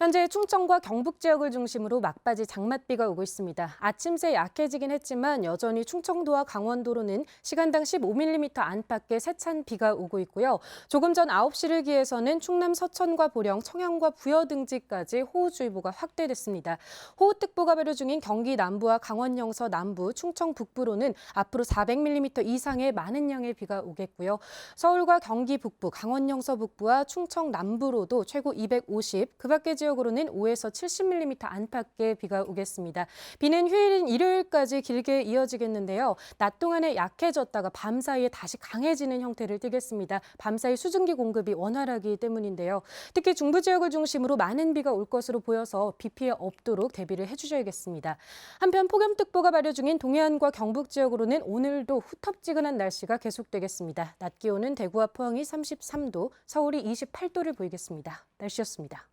현재 충청과 경북 지역을 중심으로 막바지 장맛비가 오고 있습니다. 아침 새 약해지긴 했지만 여전히 충청도와 강원도로는 시간당 15mm 안팎의 세찬 비가 오고 있고요. 조금 전 9시를 기해서는 충남 서천과 보령, 청양과 부여 등지까지 호우주의보가 확대됐습니다. 호우특보가 발효 중인 경기 남부와 강원 영서 남부, 충청 북부로는 앞으로 400mm 이상의 많은 양의 비가 오겠고요. 서울과 경기 북부, 강원 영서 북부와 충청 남부로도 최고 250, 그 밖의 지역 으로는 5에서 70mm 안팎의 비가 오겠습니다. 비는 휴일인 일요일까지 길게 이어지겠는데요. 낮 동안에 약해졌다가 밤 사이에 다시 강해지는 형태를 띠겠습니다. 밤 사이 수증기 공급이 원활하기 때문인데요. 특히 중부 지역을 중심으로 많은 비가 올 것으로 보여서 비 피해 없도록 대비를 해주셔야겠습니다. 한편 폭염특보가 발효 중인 동해안과 경북 지역으로는 오늘도 후텁지근한 날씨가 계속되겠습니다. 낮 기온은 대구와 포항이 33도, 서울이 28도를 보이겠습니다. 날씨였습니다.